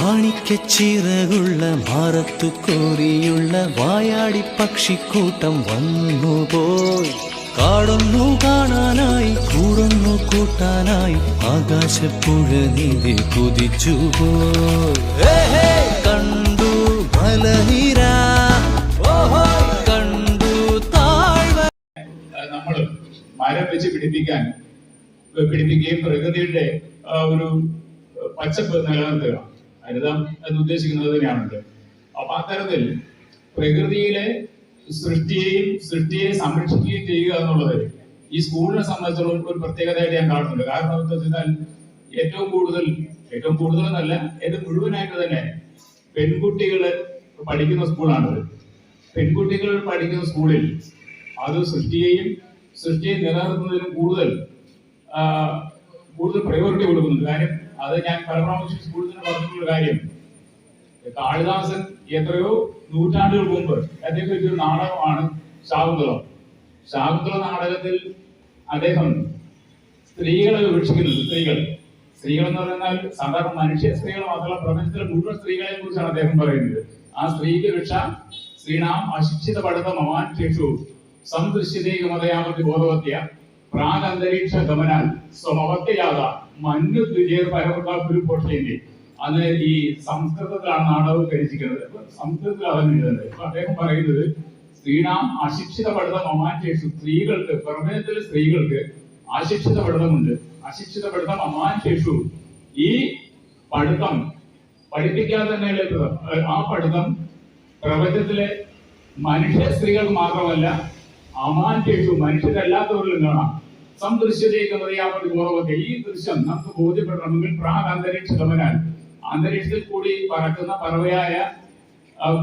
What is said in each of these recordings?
മാണിക്കച്ചിറകുള്ള മാറത്തു കോറിയുള്ള വായാടി പക്ഷിക്കൂട്ടം വന്നുപോയി കാടൊന്നു കാണാനായി കൂടൊന്നു കൂട്ടാനായി ആകാശപ്പുഴ നീതി കുതിച്ചു പോയി. കണ്ടു മലനിര. കണ്ടു താഴ്വ നമ്മൾ മരം വെച്ച് പിടിപ്പിക്കാൻ പിടിപ്പിക്കുകയും പ്രകൃതിയുടെ ഒരു പച്ചപ്പ് നിലനിർത്തുക. ഹരിതം എന്ന് ഉദ്ദേശിക്കുന്നത് തന്നെയാണത്. അപ്പൊ അത്തരത്തിൽ പ്രകൃതിയിലെ സൃഷ്ടിയെയും സൃഷ്ടിയെ സംരക്ഷിക്കുകയും ചെയ്യുക എന്നുള്ളത് ഈ സ്കൂളിനെ സംബന്ധിച്ചിടത്തോളം ഒരു പ്രത്യേകതയായിട്ട് ഞാൻ കാണുന്നുണ്ട്. കാരണം എന്താ വെച്ചാൽ ഏറ്റവും കൂടുതൽ ഏറ്റവും കൂടുതൽ എന്നല്ല ഇത് മുഴുവനായിട്ട് തന്നെ പെൺകുട്ടികൾ പഠിക്കുന്ന സ്കൂളാണിത്. പെൺകുട്ടികൾ പഠിക്കുന്ന സ്കൂളിൽ അത് സൃഷ്ടിയെയും സൃഷ്ടിയെ നിലനിർത്തുന്നതിനും കൂടുതൽ കൂടുതൽ പ്രയോറിറ്റി കൊടുക്കുന്നുണ്ട്. കാര്യം അത് ഞാൻ പ്രാവശ്യം സ്കൂളിൽ നിന്ന് പറഞ്ഞിട്ടുള്ള കാര്യം കാളിദാസൻ എത്രയോ നൂറ്റാണ്ടുകൾ മുമ്പ് അദ്ദേഹം ഒരു നാടകമാണ് ശാകുന്തളം. ശാകുന്തള നാടകത്തിൽ അദ്ദേഹം സ്ത്രീകളെ വിവക്ഷിക്കുന്നത് സ്ത്രീകൾ. സ്ത്രീകൾ എന്ന് പറഞ്ഞാൽ സാധാരണ മനുഷ്യ സ്ത്രീകൾ മാത്രമല്ല പ്രപഞ്ചത്തിലെ മുഴുവൻ സ്ത്രീകളെ കുറിച്ചാണ് അദ്ദേഹം പറയുന്നത്. ആ സ്ത്രീക്ക് രക്ഷ ശ്രീനാം അശിക്ഷിത പഠിത മമാൻഷു സംദൃശ്യതേകമതയാമത്തി ബോധവത്യ പ്രാഗന്തരീക്ഷ ഗമനാൽ സ്വമവത്യയാത തുജേർ ഒരു പോഷേന്റെ അത് ഈ സംസ്കൃതത്തിലാണ് നാടകം കഴിച്ചിരിക്കുന്നത് സംസ്കൃതത്തിലാണ് എഴുതുന്നത് അപ്പൊ അദ്ദേഹം പറയുന്നത് സ്ത്രീനാം അശിക്ഷിത പഠിതം അമാൻഷേഷു സ്ത്രീകൾക്ക് പ്രപഞ്ചത്തിലെ സ്ത്രീകൾക്ക് അശിക്ഷിത പഠിതമുണ്ട്. അശിക്ഷിത പഠിതം അമാൻചേഷു ഈ പഠിത്തം പഠിപ്പിക്കാതെ ഏഹ്, ആ പഠിതം പ്രപഞ്ചത്തിലെ മനുഷ്യ സ്ത്രീകൾ മാത്രമല്ല അമാൻഷേഷു മനുഷ്യരല്ലാത്തവരിലും കാണാം. മതിയാമതി ബോധമൊക്കെ ഈ ദൃശ്യം നമുക്ക് ബോധ്യപ്പെടണമെങ്കിൽ പ്രാഗ് അന്തരീക്ഷ ഗമനാൽ അന്തരീക്ഷത്തിൽ കൂടി പറക്കുന്ന പറവയായ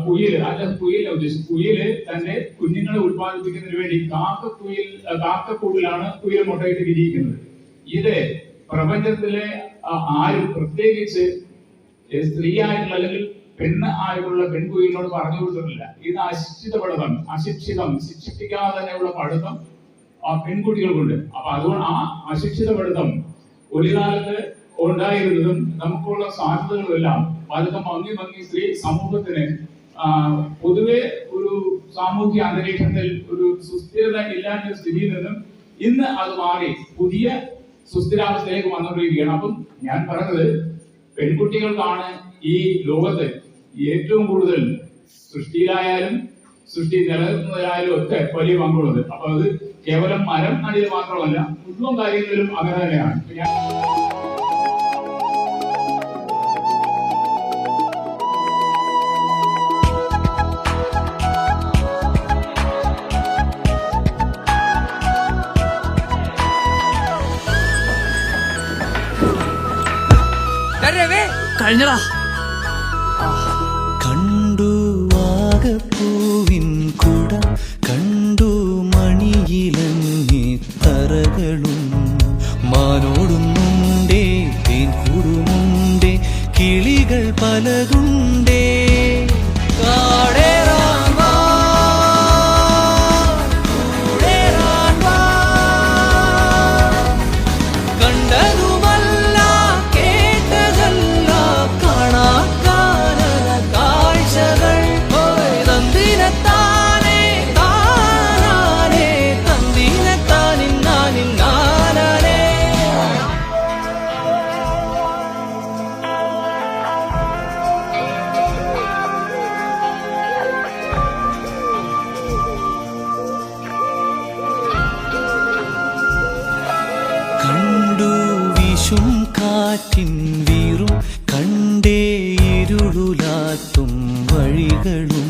കുയിൽ അല്ല കുയില ഉദ്ദേശിച്ചു കുയിൽ തന്റെ കുഞ്ഞുങ്ങളെ ഉത്പാദിപ്പിക്കുന്നതിന് വേണ്ടി കാക്ക കുയിൽ കാക്കക്കൂടിലാണ് കുയിൽ മുട്ടയിട്ട് വിരിയിക്കുന്നത്. ഇത് പ്രപഞ്ചത്തിലെ ആരും പ്രത്യേകിച്ച് ഏ, സ്ത്രീ ആയിട്ടുള്ള അല്ലെങ്കിൽ പെണ്ണ് ആയിട്ടുള്ള പെൺകുയിലിനോട് പറഞ്ഞു കൊടുത്തിട്ടില്ല. ഇത് അശിക്ഷിത പഠിതം അശിക്ഷിതം ശിക്ഷിപ്പിക്കാതെ തന്നെയുള്ള പഠിത്തം ആ പെൺകുട്ടികൾക്കുണ്ട്. അപ്പൊ അതുകൊണ്ട് ആ അശിക്ഷിത പഠിത്തം ഒരു കാലത്ത് ഉണ്ടായിരുന്നതും നമുക്കുള്ള സാധ്യതകളെല്ലാം പതുക്കെ മങ്ങി മങ്ങി സ്ത്രീ സമൂഹത്തിന് പൊതുവെ ഒരു സാമൂഹ്യ അന്തരീക്ഷത്തിൽ ഒരു സുസ്ഥിരത ഇല്ലാത്ത സ്ഥിതിയിൽ നിന്നും ഇന്ന് അത് മാറി പുതിയ സുസ്ഥിരാവസ്ഥയിലേക്ക് വന്നുകൊണ്ടിരിക്കുകയാണ്. അപ്പം ഞാൻ പറഞ്ഞത് പെൺകുട്ടികൾക്കാണ് ഈ ലോകത്ത് ഏറ്റവും കൂടുതൽ സൃഷ്ടിയിലായാലും സൃഷ്ടി നിലനിർത്തുന്നതിലായാലും ഒക്കെ വലിയ പങ്കുള്ളത്. അപ്പൊ അത് കേവലം മരം നടിയിൽ മാത്രമല്ല മുഴുവൻ കാര്യങ്ങളിലും അങ്ങനെ തന്നെയാണ് ഇപ്പൊ കഴിഞ്ഞടാ കണ്ടു ആകപ്പൂവിൻ പലതുണ്ടേ വിഷും കാറ്റിൻ വീറും കണ്ടേ ഇരുളുലാത്തും വഴികളും